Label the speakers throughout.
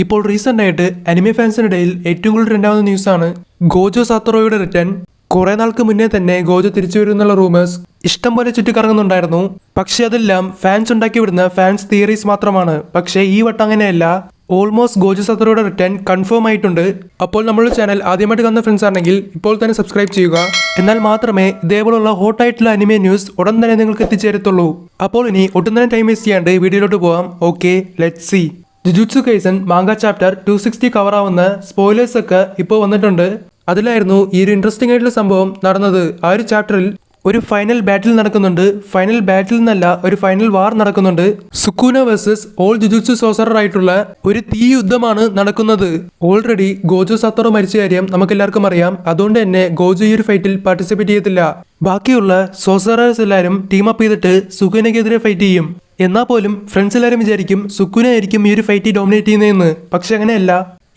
Speaker 1: ഇപ്പോൾ റീസെന്റ് ആയിട്ട് അനിമി ഫാൻസിനിടയിൽ ഏറ്റവും കൂടുതൽ രണ്ടാമത് ന്യൂസാണ് ഗോജോ സാത്തറോയുടെ റിട്ടേൺ കുറേ നാൾക്ക് മുന്നേ തന്നെ ഗോജോ തിരിച്ചു വരുമെന്നുള്ള റൂമേഴ്സ് ഇഷ്ടം പോലെ ചുറ്റിക്കറങ്ങുന്നുണ്ടായിരുന്നു. പക്ഷേ അതെല്ലാം ഫാൻസ് ഉണ്ടാക്കി വിടുന്ന ഫാൻസ് തിയറീസ് മാത്രമാണ്. പക്ഷേ ഈ വട്ടം അങ്ങനെയല്ല. ഓൾമോസ്റ്റ് ഗോജോ സാത്തറോയുടെ റിട്ടേൺ കൺഫേം ആയിട്ടുണ്ട്. അപ്പോൾ നമ്മളുടെ ചാനൽ ആദ്യമായിട്ട് കന്ന ഫ്രണ്ട്സ് ആണെങ്കിൽ ഇപ്പോൾ തന്നെ സബ്സ്ക്രൈബ് ചെയ്യുക. എന്നാൽ മാത്രമേ ഇതേപോലുള്ള ഹോട്ടായിട്ടുള്ള അനിമേ ന്യൂസ് ഉടൻ തന്നെ നിങ്ങൾക്ക് എത്തിച്ചേരത്തുള്ളൂ. അപ്പോൾ ഇനി ഒട്ടും തന്നെ ടൈം വേസ്റ്റ് ചെയ്യാണ്ട് വീഡിയോയിലോട്ട് പോവാം. Okay let see Jujutsu Kaisen manga chapter two sixty cover ആവുന്ന സ്പോയിലേഴ്സ് ഒക്കെ ഇപ്പോൾ വന്നിട്ടുണ്ട്. അതിലായിരുന്നു ഈ ഒരു ഇൻട്രസ്റ്റിംഗ് ആയിട്ടുള്ള സംഭവം നടന്നത്. ആ ഒരു ചാപ്റ്ററിൽ ഒരു ഫൈനൽ ബാറ്റിൽ നടക്കുന്നുണ്ട്. ഫൈനൽ ബാറ്റിൽ നിന്നല്ല ഒരു ഫൈനൽ വാർ നടക്കുന്നുണ്ട്. Sukuna versus all Jujutsu sorcerer ആയിട്ടുള്ള ഒരു തീ യുദ്ധമാണ് നടക്കുന്നത്. ഓൾറെഡി ഗോജു സത്തോറോ മരിച്ച കാര്യം നമുക്ക് എല്ലാവർക്കും അറിയാം. അതുകൊണ്ട് തന്നെ ഗോജു ഈ ഒരു ഫൈറ്റിൽ പാർട്ടിസിപ്പേറ്റ് ചെയ്യത്തില്ല. ബാക്കിയുള്ള സോസറേഴ്സ് എല്ലാവരും ടീം അപ്പ് ചെയ്തിട്ട് സുഖുനയ്ക്കെതിരെ ഫൈറ്റ് ചെയ്യും. എന്നാൽ പോലും ഫ്രണ്ട്സ് എല്ലാവരും വിചാരിക്കും സുക്കുന ആയിരിക്കും ഈ ഒരു ഫൈറ്റ് ഡോമിനേറ്റ് ചെയ്യുന്നതെന്ന്. പക്ഷെ അങ്ങനെയല്ല.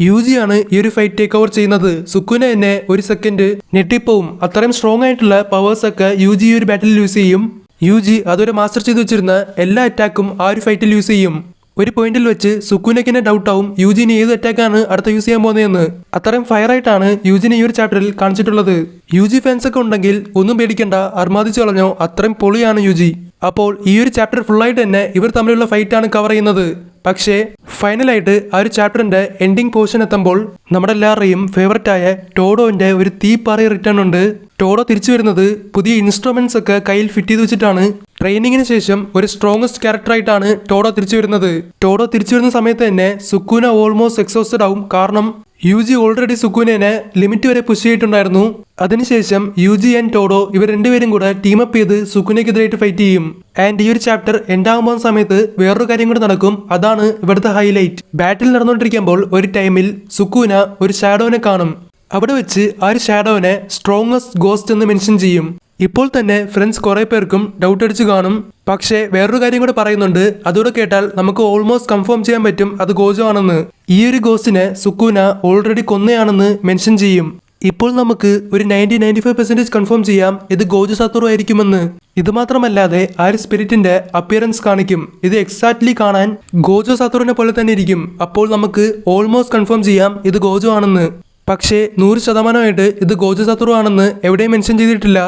Speaker 1: യു ജി ആണ് ഈ ഒരു ഫൈറ്റ് ടേക്ക് ഓവർ ചെയ്യുന്നത്. സുക്കുന എന്നെ ഒരു സെക്കൻഡ് ഞെട്ടിപ്പവും അത്രയും സ്ട്രോങ് ആയിട്ടുള്ള പവേഴ്സ് ഒക്കെ യു ജി ഈ ഒരു ബാറ്റിൽ യൂസ് ചെയ്യും. യു ജി അതൊരു മാസ്റ്റർ ചെയ്ത് വെച്ചിരുന്ന എല്ലാ അറ്റാക്കും ആ ഒരു ഫൈറ്റിൽ യൂസ് ചെയ്യും. ഒരു പോയിന്റിൽ വെച്ച് സുക്കുനക്കിനെ ഡൗട്ട് ആവും യുജിന് ഏത് അറ്റാക്കാണ് അടുത്ത യൂസ് ചെയ്യാൻ പോകുന്നതെന്ന്. അത്രയും ഫയർ ആയിട്ടാണ് യുജിനെ ഈ ഒരു ചാപ്റ്ററിൽ കാണിച്ചിട്ടുള്ളത്. യു ജി ഫാൻസ് ഒക്കെ ഉണ്ടെങ്കിൽ ഒന്നും പേടിക്കണ്ട. അർമാദിച്ചു കളഞ്ഞോ. അത്രയും പൊളിയാണ് യു ജി അപ്പോൾ ഈ ഒരു ചാപ്റ്റർ ഫുള്ളായിട്ട് തന്നെ ഇവർ തമ്മിലുള്ള ഫൈറ്റാണ് കവർ ചെയ്യുന്നത്. പക്ഷേ ഫൈനലായിട്ട് ആ ഒരു ചാപ്റ്ററിന്റെ എൻഡിങ് പോർഷൻ എത്തുമ്പോൾ നമ്മുടെ എല്ലാവരുടെയും ഫേവററ്റ് ആയ ടോഡോന്റെ ഒരു തീപ്പാറി റിട്ടേൺ ഉണ്ട്. ടോഡോ തിരിച്ചു വരുന്നത് പുതിയ ഇൻസ്ട്രുമെന്റ്സ് ഒക്കെ കയ്യിൽ ഫിറ്റ് ചെയ്ത് വെച്ചിട്ടാണ്. ട്രെയിനിങ്ങിന് ശേഷം ഒരു സ്ട്രോങ്സ്റ്റ് ക്യാരക്ടറായിട്ടാണ് ടോഡോ തിരിച്ചു വരുന്നത്. ടോഡോ തിരിച്ചു വരുന്ന സമയത്ത് തന്നെ സുക്കൂന ഓൾമോസ്റ്റ് എക്സോസ്റ്റഡ് ആവും. കാരണം യു ജി ഓൾറെഡി സുക്കുനേനെ ലിമിറ്റ് വരെ പുഷ് ചെയ്തിട്ടുണ്ടായിരുന്നു. അതിനുശേഷം യു ജി ആൻഡ് ടോഡോ ഇവർ രണ്ടുപേരും കൂടെ ടീം അപ്പ് ചെയ്ത് സുക്കുനയ്ക്കെതിരായിട്ട് ഫൈറ്റ് ചെയ്യും. ആൻഡ് ഈ ഒരു ചാപ്റ്റർ എൻഡാകാൻ സമയത്ത് വേറൊരു കാര്യം കൂടെ നടക്കും. അതാണ് ഇവിടുത്തെ ഹൈലൈറ്റ് ബാറ്റിൽ നടന്നുകൊണ്ടിരിക്കുമ്പോൾ ഒരു ടൈമിൽ സുക്കൂന ഒരു ഷാഡോനെ കാണും. അവിടെ വെച്ച് ആ ഒരു ഷാഡോനെ സ്ട്രോങ്സ്റ്റ് ഗോസ്റ്റ് എന്ന് മെൻഷൻ ചെയ്യും. ഇപ്പോൾ തന്നെ ഫ്രണ്ട്സ് കുറെ പേർക്കും ഡൗട്ട് അടിച്ചു കാണും. പക്ഷേ വേറൊരു കാര്യം കൂടെ പറയുന്നുണ്ട്. അതുകൂടെ കേട്ടാൽ നമുക്ക് ഓൾമോസ്റ്റ് കൺഫേം ചെയ്യാൻ പറ്റും അത് ഗോജോ ആണെന്ന് ഈ ഒരു ഗോസ്റ്റിനെ സുക്കൂന ഓൾറെഡി കൊന്നയാണെന്ന് മെൻഷൻ ചെയ്യും. ഇപ്പോൾ നമുക്ക് ഒരു ninety ninety five percentage confirm ചെയ്യാം ഇത് ഗോജു സത്തോറു ആയിരിക്കുമെന്ന്. ഇത് മാത്രമല്ലാതെ ആ ഒരു സ്പിരിറ്റിന്റെ അപ്പിയറൻസ് കാണിക്കും. ഇത് എക്സാക്ട്ലി കാണാൻ ഗോജോ സത്തോറിനെ പോലെ തന്നെ ഇരിക്കും. അപ്പോൾ നമുക്ക് ഓൾമോസ്റ്റ് കൺഫേം ചെയ്യാം ഇത് ഗോജോ ആണെന്ന് പക്ഷേ നൂറ് ശതമാനമായിട്ട് ഇത് ഗോജു സത്തോറു ആണെന്ന് എവിടെയും മെൻഷൻ ചെയ്തിട്ടില്ല.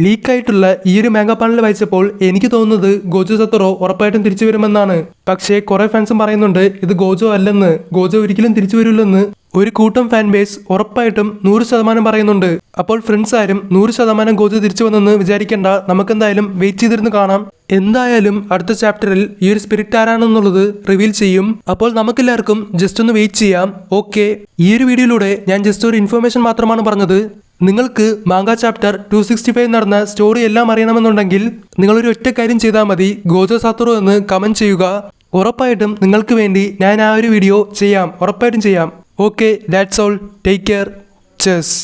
Speaker 1: ലീക്കായിട്ടുള്ള ഈ ഒരു മാങ്ക പാനൽ വായിച്ചപ്പോൾ എനിക്ക് തോന്നുന്നത് ഗോജോ സത്തറോ ഉറപ്പായിട്ടും തിരിച്ചു വരുമെന്നാണ്. പക്ഷേ കുറെ ഫാൻസും പറയുന്നുണ്ട് ഇത് ഗോജോ അല്ലെന്ന്. ഗോജോ ഒരിക്കലും തിരിച്ചു വരില്ലെന്ന്. ഒരു കൂട്ടം ഫാൻ ബേസ് ഉറപ്പായിട്ടും നൂറ് ശതമാനം പറയുന്നുണ്ട്. അപ്പോൾ ഫ്രണ്ട്സ് ആരും നൂറ് ശതമാനം ഗോജോ തിരിച്ചു വന്നെന്ന് വിചാരിക്കേണ്ട. നമുക്കെന്തായാലും വെയിറ്റ് ചെയ്തിരുന്ന് കാണാം. എന്തായാലും അടുത്ത ചാപ്റ്ററിൽ ഈ ഒരു സ്പിരിറ്റ് ആരാണെന്നുള്ളത് റിവീൽ ചെയ്യും. അപ്പോൾ നമുക്കെല്ലാവർക്കും ജസ്റ്റ് ഒന്ന് വെയിറ്റ് ചെയ്യാം. ഓക്കെ ഈ ഒരു വീഡിയോയിലൂടെ ഞാൻ ജസ്റ്റ് ഒരു ഇൻഫർമേഷൻ മാത്രമാണ് പറഞ്ഞത്. നിങ്ങൾക്ക് manga chapter two sixty five നടന്ന സ്റ്റോറി എല്ലാം അറിയണമെന്നുണ്ടെങ്കിൽ നിങ്ങളൊരു ഒറ്റ കാര്യം ചെയ്താൽ മതി. ഗോജോ സാത്തുറോ എന്ന് കമന്റ് ചെയ്യുക. ഉറപ്പായിട്ടും നിങ്ങൾക്ക് വേണ്ടി ഞാൻ ആ ഒരു വീഡിയോ ചെയ്യാം. ഉറപ്പായിട്ടും ചെയ്യാം. Okay that's all take care chess